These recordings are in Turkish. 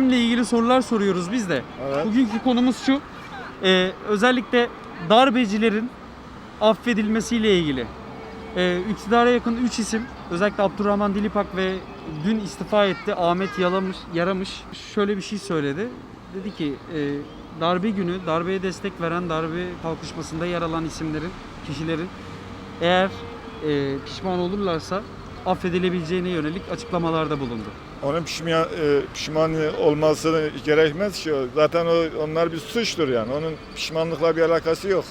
sistemle ilgili sorular soruyoruz biz de. Evet. Bugünkü konumuz şu. Ee, özellikle darbecilerin affedilmesiyle ilgili. Ee, iktidara yakın 3 isim, özellikle Abdurrahman Dilipak ve dün istifa etti Ahmet Yalamış, Yaramış şöyle bir şey söyledi. Dedi ki e, darbe günü darbeye destek veren darbe kalkışmasında yer alan isimlerin, kişilerin eğer e, pişman olurlarsa affedilebileceğine yönelik açıklamalarda bulundu. Onun pişman, e, pişman olması gerekmez ki. Zaten o, onlar bir suçtur yani. Onun pişmanlıkla bir alakası yok.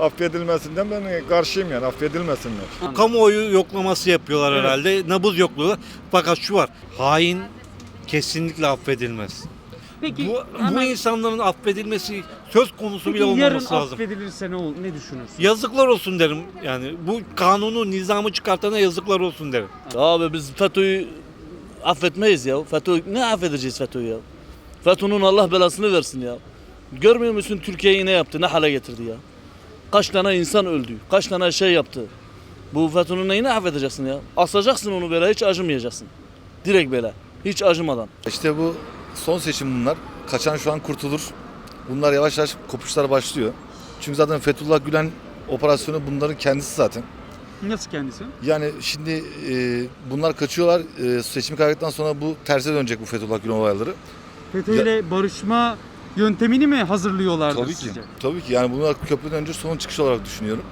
Affedilmesinden ben karşıyım yani. Affedilmesinler. Kamuoyu yoklaması yapıyorlar herhalde. Nabız yokluğu. Fakat şu var. Hain kesinlikle affedilmez. Peki Bu, bu hemen- insanların affedilmesi söz konusu bile Peki yarın olmaması lazım. affedilirse ne, ol- ne düşünürsün? Yazıklar olsun derim. Yani bu kanunu, nizamı çıkartana yazıklar olsun derim. Abi biz FETÖ'yü affetmeyiz ya. FETÖ ne affedeceğiz FETÖ'yü ya? FETÖ'nün Allah belasını versin ya. Görmüyor musun Türkiye'yi ne yaptı, ne hale getirdi ya? Kaç tane insan öldü, kaç tane şey yaptı. Bu FETÖ'nün neyini affedeceksin ya? Asacaksın onu böyle, hiç acımayacaksın. Direkt böyle, hiç acımadan. İşte bu son seçim bunlar. Kaçan şu an kurtulur. Bunlar yavaş yavaş kopuşlar başlıyor. Çünkü zaten Fethullah Gülen operasyonu bunların kendisi zaten. Nasıl kendisi? Yani şimdi e, bunlar kaçıyorlar. E, seçimi kaybettikten sonra bu terse dönecek bu Fethullah Gülen olayları. FETÖ ile barışma yöntemini mi hazırlıyorlardı Tabii ki. sizce? Tabii ki. Yani bunlar köprüden önce son çıkış olarak düşünüyorum.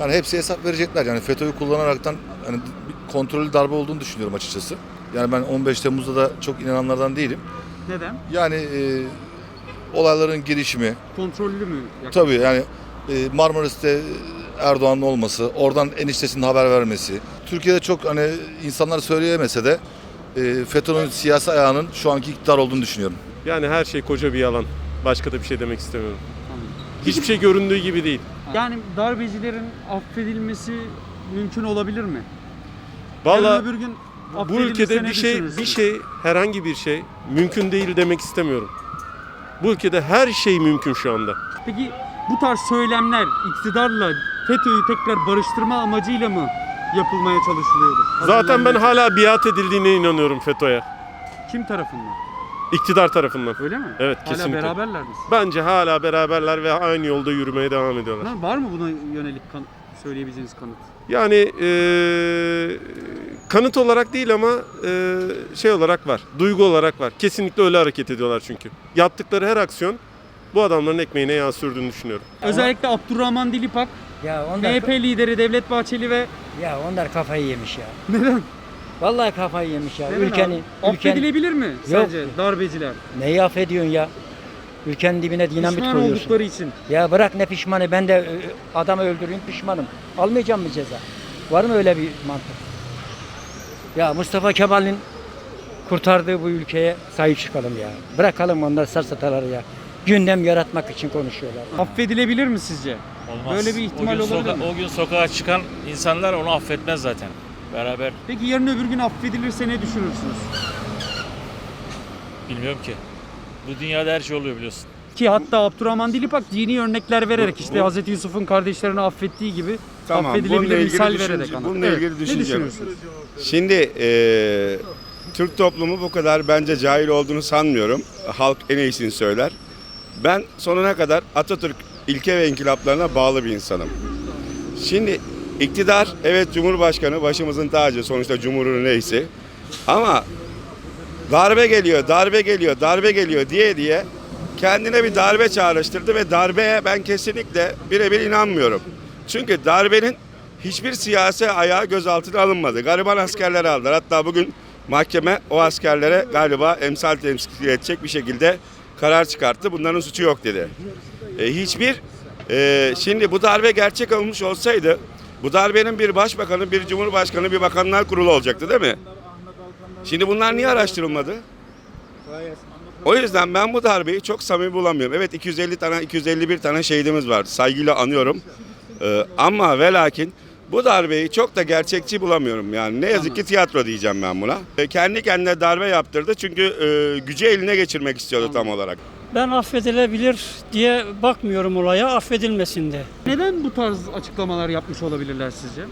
Yani hepsi hesap verecekler. Yani FETÖ'yü kullanaraktan hani bir kontrollü darbe olduğunu düşünüyorum açıkçası. Yani ben 15 Temmuz'da da çok inananlardan değilim. Neden? Yani e, olayların girişimi, Kontrollü mü? yaklaşık? Tabii yani e, Marmaris'te Erdoğan'ın olması, oradan eniştesinin haber vermesi. Türkiye'de çok hani insanlar söyleyemese de e, FETÖ'nün siyasi ayağının şu anki iktidar olduğunu düşünüyorum. Yani her şey koca bir yalan. Başka da bir şey demek istemiyorum. Anladım. Hiçbir şey göründüğü gibi değil. Yani darbecilerin affedilmesi mümkün olabilir mi? Yarın Vallahi öbür gün bu ülkede bir şey bir şey herhangi bir şey mümkün değil demek istemiyorum. Bu ülkede her şey mümkün şu anda. Peki bu tarz söylemler iktidarla FETÖ'yü tekrar barıştırma amacıyla mı yapılmaya çalışılıyordu? Zaten ben hala biat edildiğine inanıyorum FETÖ'ye. Kim tarafından? İktidar tarafından. Öyle mi? Evet, Hala kesinlikle. beraberler misin? Bence hala beraberler ve aynı yolda yürümeye devam ediyorlar. Lan Var mı buna yönelik kan- söyleyebileceğiniz kanıt? Yani eee, kanıt olarak değil ama eee, şey olarak var. Duygu olarak var. Kesinlikle öyle hareket ediyorlar çünkü. Yaptıkları her aksiyon bu adamların ekmeğine yağ sürdüğünü düşünüyorum. Özellikle Abdurrahman Dilipak, Ya onlar, MHP lideri Devlet Bahçeli ve ya onlar kafayı yemiş ya. neden? Vallahi kafayı yemiş ya. Neden ülkenin, abi? ülkenin Affedilebilir mi Yok. sence darbeciler? neyi affediyorsun ya? Ülkenin dibine dinamit Pişman koyuyorsun. oldukları için. Ya bırak ne pişmanı ben de e, adamı öldüreyim pişmanım. Almayacağım mı ceza? Var mı öyle bir mantık? Ya Mustafa Kemal'in kurtardığı bu ülkeye sahip çıkalım ya. Bırakalım onlar sarsataları ya. Gündem yaratmak için konuşuyorlar. Affedilebilir mi sizce? Olmaz. Böyle bir ihtimal o gün olabilir soka- mi? O gün sokağa çıkan insanlar onu affetmez zaten. Beraber Peki yarın öbür gün affedilirse ne düşünürsünüz? bilmiyorum ki. Bu dünyada her şey oluyor biliyorsun. Ki hatta Abdurrahman Dilipak dini örnekler vererek işte Hazreti Yusuf'un kardeşlerini affettiği gibi Tamam, affedilebilir ilgili misal düşünce- vererek anlatıyor. bununla ilgili Ne düşüncem. düşünüyorsunuz? Şimdi eee, Türk toplumu bu kadar bence cahil olduğunu sanmıyorum. Halk en iyisini söyler. Ben sonuna kadar Atatürk ilke ve inkılaplarına bağlı bir insanım. Şimdi iktidar evet Cumhurbaşkanı başımızın tacı sonuçta Cumhur'un reisi. Ama darbe geliyor, darbe geliyor, darbe geliyor diye diye kendine bir darbe çağrıştırdı ve darbeye ben kesinlikle birebir inanmıyorum. Çünkü darbenin hiçbir siyasi ayağı gözaltına alınmadı. Gariban askerleri aldılar. Hatta bugün mahkeme o askerlere galiba emsal temsil edecek bir şekilde karar çıkarttı. Bunların suçu yok dedi. E, hiçbir e, şimdi bu darbe gerçek olmuş olsaydı bu darbenin bir başbakanı, bir cumhurbaşkanı, bir bakanlar kurulu olacaktı değil mi? Şimdi bunlar niye araştırılmadı? O yüzden ben bu darbeyi çok samimi bulamıyorum. Evet 250 tane 251 tane şehidimiz var. Saygıyla anıyorum. Ee, ama ve lakin bu darbeyi çok da gerçekçi bulamıyorum. Yani ne yazık ki tiyatro diyeceğim ben buna. Ee, kendi kendine darbe yaptırdı çünkü e, gücü eline geçirmek istiyordu tam olarak. Ben affedilebilir diye bakmıyorum olaya affedilmesinde. Neden bu tarz açıklamalar yapmış olabilirler sizce?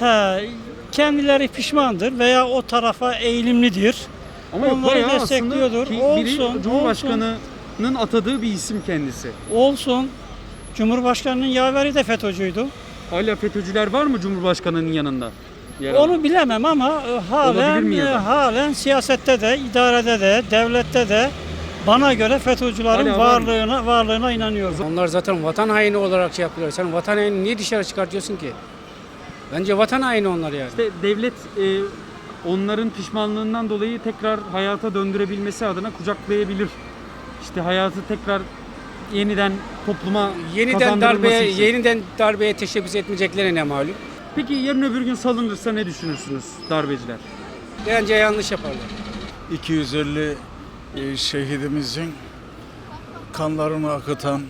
He, kendileri pişmandır veya o tarafa eğilimlidir. Ama yok, onları bayağı aslında destekliyordur. ki Olsun, biri Cumhurbaşkanı'nın atadığı bir isim kendisi. Olsun. Cumhurbaşkanının yaveri de FETÖ'cüydü. Hala FETÖ'cüler var mı Cumhurbaşkanı'nın yanında? Yer? Onu bilemem ama e, halen e, halen siyasette de, idarede de, devlette de bana göre FETÖ'cülerin Hala var mı? varlığına varlığına inanıyorum. Onlar zaten vatan haini olarak şey yapıyorlar. Sen vatan haini niye dışarı çıkartıyorsun ki? Bence vatan haini onlar yani. İşte devlet e, onların pişmanlığından dolayı tekrar hayata döndürebilmesi adına kucaklayabilir. İşte hayatı tekrar yeniden topluma Yeniden darbeye, için. yeniden darbeye teşebbüs etmeyeceklerine ne malum? Peki yarın öbür gün salınırsa ne düşünürsünüz darbeciler? Bence yanlış yaparlar. 250 e, şehidimizin kanlarını akıtan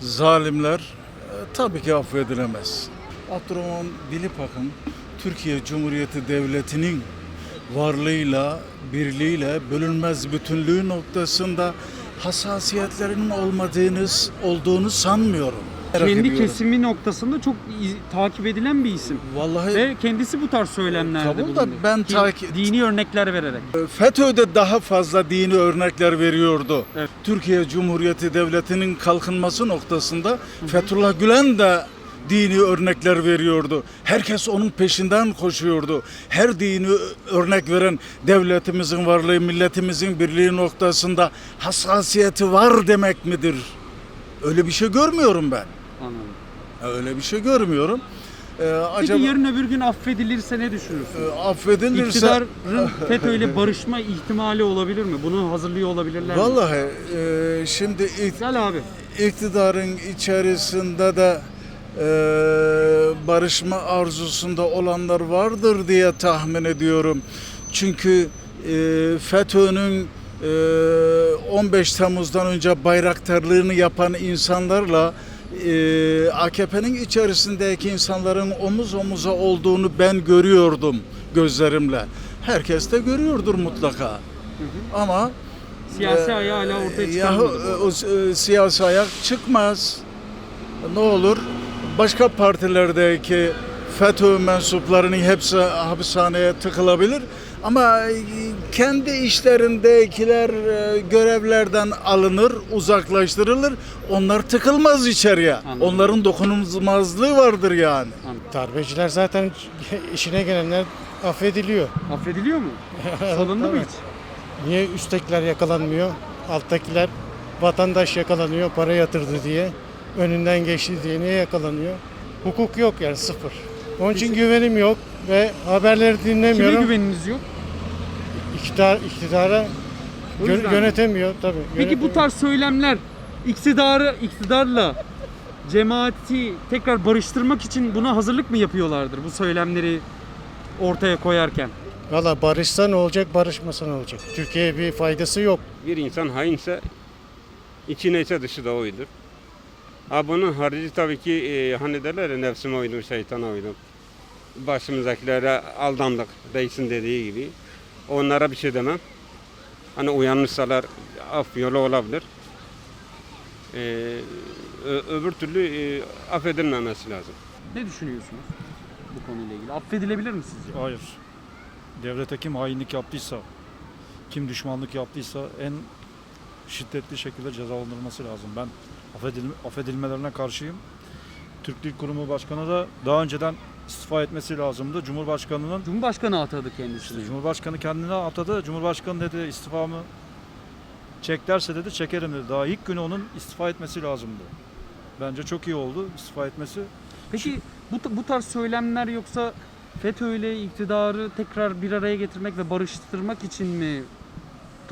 zalimler e, tabii ki affedilemez. Abdurrahman Dilipak'ın Türkiye Cumhuriyeti Devleti'nin varlığıyla, birliğiyle, bölünmez bütünlüğü noktasında hassasiyetlerinin olmadığınız olduğunu sanmıyorum. Kendi kesimi noktasında çok iz- takip edilen bir isim. Vallahi Ve kendisi bu tarz söylemlerde Kabul da bulundu. ben Ki takip- dini örnekler vererek. FETÖ'de daha fazla dini örnekler veriyordu. Evet. Türkiye Cumhuriyeti Devleti'nin kalkınması noktasında Fethullah Gülen de dini örnekler veriyordu. Herkes onun peşinden koşuyordu. Her dini örnek veren devletimizin varlığı, milletimizin birliği noktasında hassasiyeti var demek midir? Öyle bir şey görmüyorum ben. Anladım. Öyle bir şey görmüyorum. Ee, Peki acaba yarın öbür gün affedilirse ne düşünürsün? e, affedilirse İktidarın FETÖ ile barışma ihtimali olabilir mi? Bunu hazırlıyor olabilirler mi? Vallahi e, şimdi Gel abi. iktidarın içerisinde de e, barışma arzusunda olanlar vardır diye tahmin ediyorum. Çünkü e, FETÖ'nün e, 15 Temmuz'dan önce bayraktarlığını yapan insanlarla e, AKP'nin içerisindeki insanların omuz omuza olduğunu ben görüyordum gözlerimle. Herkes de görüyordur mutlaka. Ama Siyasi ee, ayağı hala ortaya e, e, siyasi ayak çıkmaz. Ne olur başka partilerdeki FETÖ mensuplarının hepsi hapishaneye tıkılabilir. Ama e, kendi işlerindekiler e, görevlerden alınır, uzaklaştırılır. Onlar tıkılmaz içeriye. Anladım. Onların dokunulmazlığı vardır yani. Darbeciler zaten işine gelenler affediliyor. Affediliyor mu? Salındı mı hiç? Niye üsttekiler yakalanmıyor? Alttakiler vatandaş yakalanıyor para yatırdı diye. Önünden geçti diye niye yakalanıyor? Hukuk yok yani sıfır. Onun için güvenim yok ve haberleri Kime dinlemiyorum. güveniniz yok? İktidar, iktidara O gö- yüzden mi? yönetemiyor tabii. Peki bu yönetemiyor. tarz söylemler iktidarı iktidarla cemaati tekrar barıştırmak için buna hazırlık mı yapıyorlardır bu söylemleri ortaya koyarken? Valla barışsa ne olacak, barışmasa ne olacak? Türkiye'ye bir faydası yok. Bir insan hainse içi neyse dışı da oydur. Ha bunun harici tabii ki e, hani derler ya nefsime uydum, şeytana uydum. Başımızdakilere aldandık reisin dediği gibi. Onlara bir şey demem. Hani uyanmışsalar af yolu olabilir. E, öbür türlü e, affedilmemesi lazım. Ne düşünüyorsunuz bu konuyla ilgili? Affedilebilir mi sizce? Hayır. Devlete kim hainlik yaptıysa, kim düşmanlık yaptıysa en şiddetli şekilde cezalandırılması lazım. Ben affedil- affedilmelerine karşıyım. Türk Dil Kurumu Başkanı da daha önceden istifa etmesi lazımdı. Cumhurbaşkanının Cumhurbaşkanı atadı kendisini. Cumhurbaşkanı kendine atadı. Cumhurbaşkanı dedi istifamı çek derse dedi çekerim dedi. Daha ilk günü onun istifa etmesi lazımdı. Bence çok iyi oldu istifa etmesi. Peki bu, bu tarz söylemler yoksa FETÖ ile iktidarı tekrar bir araya getirmek ve barıştırmak için mi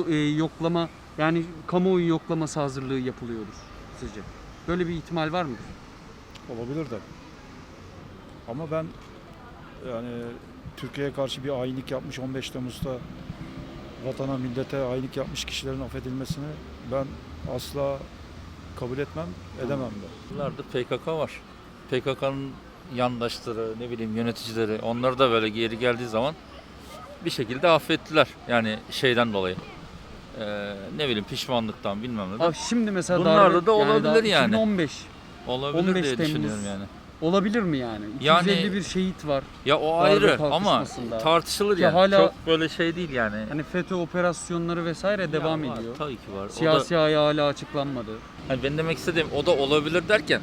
e, yoklama yani kamuoyu yoklaması hazırlığı yapılıyordur sizce? Böyle bir ihtimal var mıdır? Olabilir de. Ama ben yani Türkiye'ye karşı bir hainlik yapmış 15 Temmuz'da vatana, millete hainlik yapmış kişilerin affedilmesini ben asla kabul etmem, edemem de. Yıllardır PKK var. PKK'nın yandaşları, ne bileyim yöneticileri, onları da böyle geri geldiği zaman bir şekilde affettiler. Yani şeyden dolayı. Ee, ne bileyim pişmanlıktan bilmem neden. Abi şimdi mesela Bunlarda darbe- da yani olabilir daha yani. 2015 Olabilir 15 diye Temmuz. düşünüyorum yani. Olabilir mi yani? Yani- 251 şehit var. Ya o ayrı ama tartışılır Ki yani. hala- Çok böyle şey değil yani. Hani FETÖ operasyonları vesaire devam Ya var, ediyor. Tabii ki var. Da- Siyasi ayağı hala açıklanmadı. Hani ben demek istediğim o da olabilir derken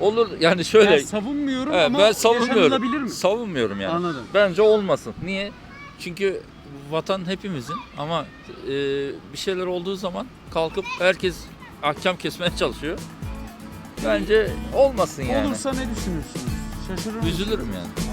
olur yani şöyle. Ben savunmuyorum Evet, ama ben savunmuyorum. mi? Savunmuyorum yani. Anladım. Bence olmasın. Niye? Çünkü vatan hepimizin ama e, bir şeyler olduğu zaman kalkıp herkes ahkam kesmeye çalışıyor. Bence olmasın yani. Olursa ne düşünürsünüz? Şaşırır mısınız? Üzülürüm yani.